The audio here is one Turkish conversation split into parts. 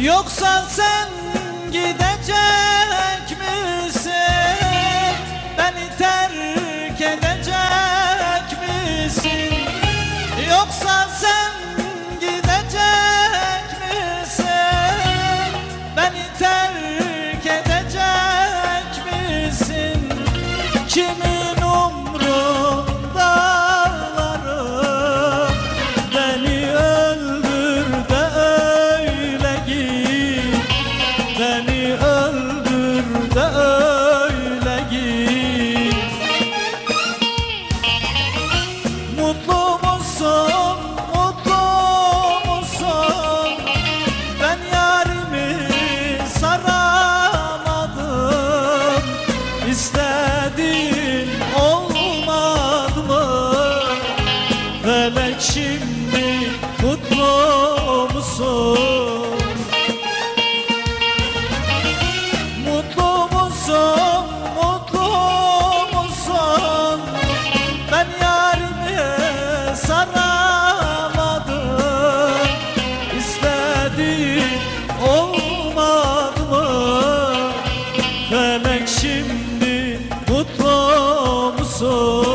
Yoksa sen gidecek misin? Beni terk edecek misin? Yoksa mutlu musun?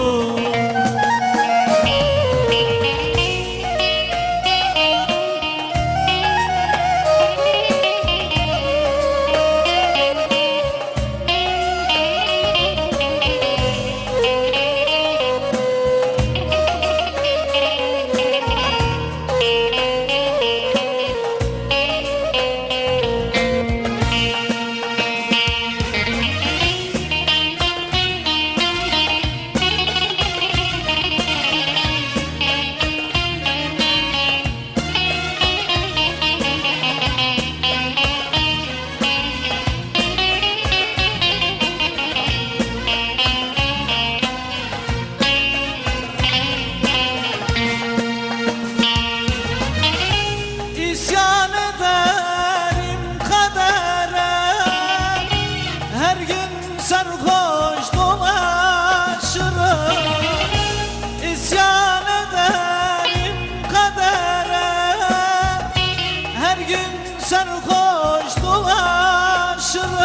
dolaşırım.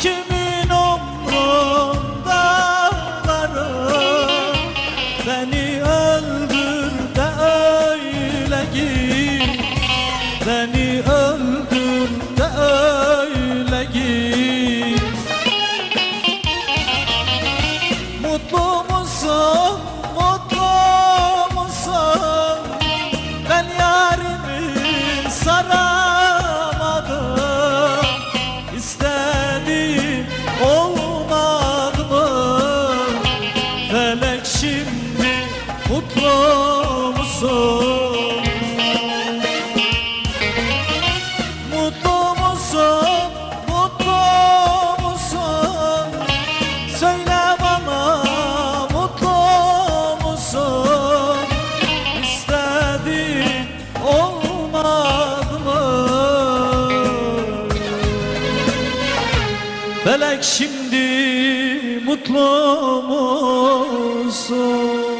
Kimin umrunda varım. Beni öldür de öyle git. Beni öldür de öyle Felek şimdi mutlu musun?